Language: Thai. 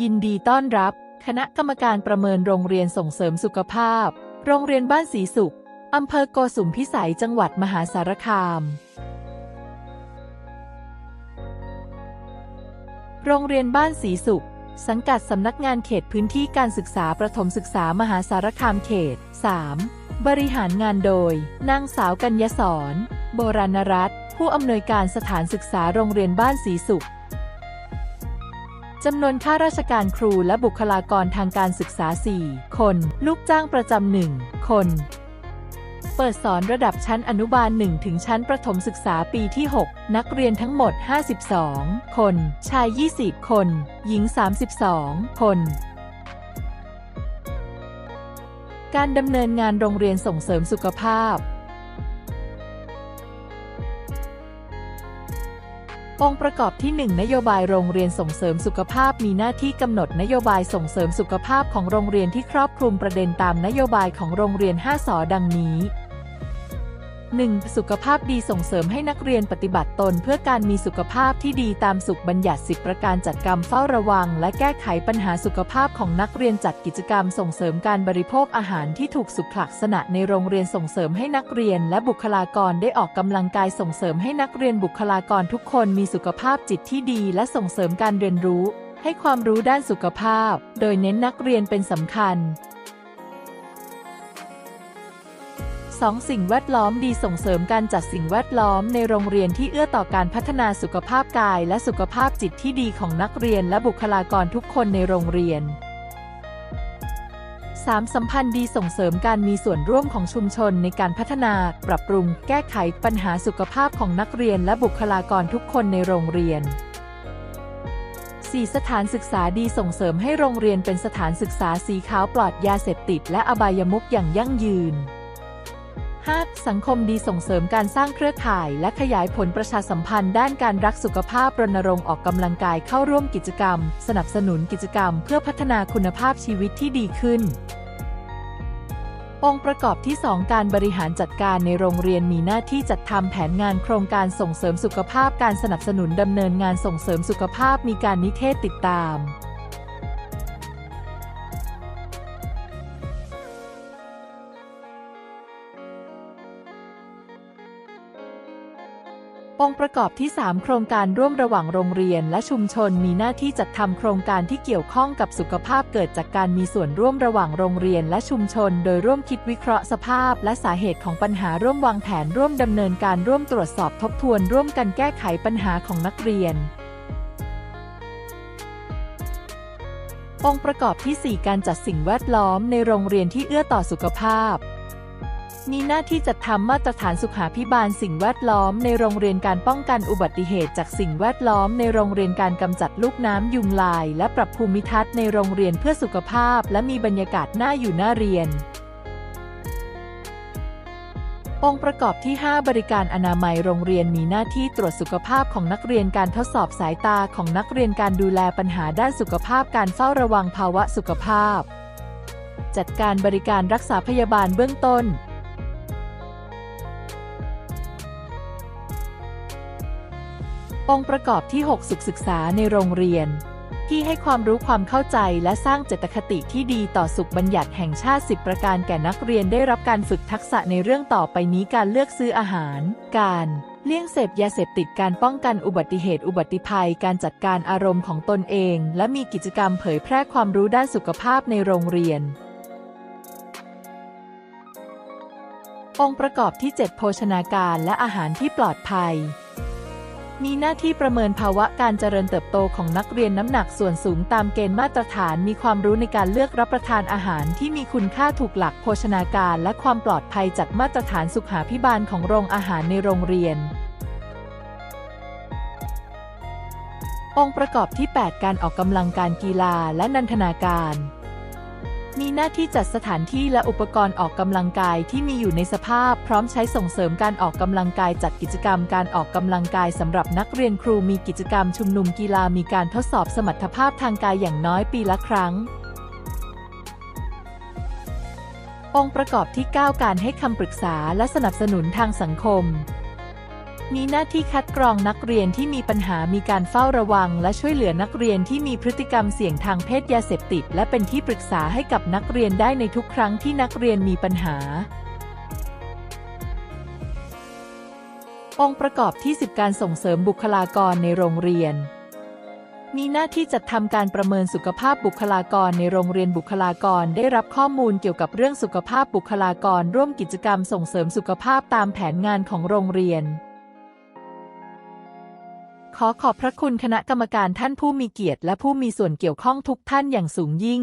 ยินดีต้อนรับ คณะกรรมการประเมินโรงเรียนส่งเสริมสุขภาพ โรงเรียนบ้านศรีสุข อำเภอโกสุมพิสัย จังหวัดมหาสารคาม โรงเรียนบ้านศรีสุข สังกัดสำนักงานเขตพื้นที่การศึกษาประถมศึกษามหาสารคามเขต 3. บริหารงานโดย นางสาวกัญญสอน โบราณรัตน์ผู้อำนวยการสถานศึกษาโรงเรียนบ้านศรีสุข จำนวนข้าราชการครูและบุคลากรทางการศึกษา 4 คน ลูกจ้างประจำหนึ่งคน เปิดสอนระดับชั้นอนุบาล 1 ถึงชั้นประถมศึกษาปีที่ 6 นักเรียนทั้งหมด 52 คน ชาย 20 คน หญิง 32 คนการดำเนินงานโรงเรียนส่งเสริมสุขภาพ องค์ประกอบที่ 1 นโยบายโรงเรียนส่งเสริมสุขภาพมีหน้าที่กำหนดนโยบายส่งเสริมสุขภาพของโรงเรียนที่ครอบคลุมประเด็นตามนโยบายของโรงเรียน 5สอดังนี้ 1. สุขภาพดีส่งเสริมให้นักเรียนปฏิบัติตน เพื่อการมีสุขภาพที่ดีตามสุขบัญญัติ 10 ประการจัดกรรมเฝ้าระวัง และแก้ไขปัญหาสุขภาพของนักเรียนจัดกิจกรรม ส่งเสริมการบริโภคอาหารที่ถูกสุขลักษณะในโรงเรียนส่งเสริมให้นักเรียน และบุคลากรได้ออกกำลังกายส่งเสริมให้นักเรียนบุคลากรทุกคนมีสุขภาพจิตที่ดี และส่งเสริมการเรียนรู้ ให้ความรู้ด้านสุขภาพ โดยเน้นนักเรียนเป็นสำคัญ 2. สิ่งแวดล้อมดีส่งเสริมการจัดสิ่งแวดล้อมในโรงเรียนที่เอื้อต่อการพัฒนาสุขภาพกายและสุขภาพจิตที่ดีของนักเรียนและบุคลากรทุกคนในโรงเรียน 3. สัมพันธ์ดีส่งเสริมการมีส่วนร่วมของชุมชนในการพัฒนา ปรับปรุง แก้ไขปัญหาสุขภาพของนักเรียนและบุคลากรทุกคนในโรงเรียน 4. สถานศึกษาดีส่งเสริมให้โรงเรียนเป็นสถานศึกษาสีขาวปลอดยาเสพติด และอบายมุขอย่างยั่งยืน 5. สังคมดีส่งเสริมการสร้างเครือข่าย และขยายผลประชาสัมพันธ์ด้านการรักสุขภาพรณรงค์ออกกำลังกายเข้าร่วมกิจกรรม สนับสนุนกิจกรรม เพื่อพัฒนาคุณภาพชีวิตที่ดีขึ้น องค์ประกอบที่ 2 การบริหารจัดการในโรงเรียนมีหน้าที่จัดทำแผนงานโครงการส่งเสริมสุขภาพการสนับสนุนดำเนินงานส่งเสริมสุขภาพมีการนิเทศติดตาม องค์ประกอบที่ 3 โครงการร่วมระหว่างโรงเรียนและชุมชนมีหน้าที่จัดทำโครงการที่เกี่ยวข้องกับสุขภาพเกิดจากการมีส่วนร่วมระหว่างโรงเรียนและชุมชน โดยร่วมคิดวิเคราะห์สภาพ และสาเหตุของปัญหาร่วมวางแผนร่วมดำเนินการร่วมตรวจสอบทบทวนร่วมกันแก้ไขปัญหาของนักเรียนองค์ประกอบที่ 4 การจัดสิ่งแวดล้อมในโรงเรียนที่เอื้อต่อสุขภาพ มีหน้าที่จัดทำมาตรฐานสุขาพิบาลสิ่งแวดล้อมในโรงเรียนการป้องกันอุบัติเหตุจากสิ่งแวดล้อมในโรงเรียนการกำจัดลูกน้ำยุงลาย และปรับภูมิทัศน์ในโรงเรียนเพื่อสุขภาพ และมีบรรยากาศน่าอยู่น่าเรียน องค์ประกอบที่ 5 บริการอนามัยโรงเรียนมีหน้าที่ตรวจสุขภาพของนักเรียนการทดสอบสายตาของนักเรียนการดูแลปัญหาด้านสุขภาพการเฝ้าระวังภาวะสุขภาพ จัดการบริการรักษาพยาบาลเบื้องต้น องค์ประกอบที่ 6 สุขศึกษาในโรงเรียน ที่ให้ความรู้ความเข้าใจและสร้างเจตคติที่ดีต่อสุขบัญญัติแห่งชาติ 10 ประการแก่นักเรียนได้รับการฝึกทักษะในเรื่องต่อไปนี้การเลือกซื้ออาหาร การเลี่ยงเสพยาเสพติดการป้องกันอุบัติเหตุอุบัติภัยการจัดการอารมณ์ของตนเอง และมีกิจกรรมเผยแพร่ความรู้ด้านสุขภาพในโรงเรียน องค์ประกอบที่ 7 โภชนาการและอาหารที่ปลอดภัย มีหน้าที่ประเมินภาวะการเจริญเติบโตของนักเรียนน้ำหนักส่วนสูงตามเกณฑ์มาตรฐาน มีความรู้ในการเลือกรับประทานอาหารที่มีคุณค่าถูกหลักโภชนาการ และความปลอดภัยจากมาตรฐานสุขาพิบาลของโรงอาหารในโรงเรียน องค์ประกอบที่ 8 การออกกำลังการกีฬาและนันทนาการ มีหน้าที่จัดสถานที่และอุปกรณ์ออกกำลังกายที่มีอยู่ในสภาพ พร้อมใช้ส่งเสริมการออกกำลังกายจัดกิจกรรมการออกกำลังกายสำหรับนักเรียนครูมีกิจกรรมชุมนุมกีฬามีการทดสอบสมรรถภาพทางกายอย่างน้อยปีละครั้ง องค์ประกอบที่ 9 การให้คำปรึกษาและสนับสนุนทางสังคม มีหน้าที่คัดกรองนักเรียนที่มีปัญหามีการเฝ้าระวัง และช่วยเหลือนักเรียนที่มีพฤติกรรมเสี่ยงทางเพศยาเสพติด และเป็นที่ปรึกษาให้กับนักเรียนได้ในทุกครั้งที่นักเรียนมีปัญหา องค์ประกอบที่ 10 การส่งเสริมบุคลากรในโรงเรียน มีหน้าที่จัดทำการประเมินสุขภาพบุคลากรในโรงเรียนบุคลากรได้รับข้อมูลเกี่ยวกับเรื่องสุขภาพบุคลากร ร่วมกิจกรรมส่งเสริมสุขภาพตามแผนงานของโรงเรียน ขอขอบพระคุณคณะกรรมการท่านผู้มีเกียรติและผู้มีส่วนเกี่ยวข้องทุกท่านอย่างสูงยิ่ง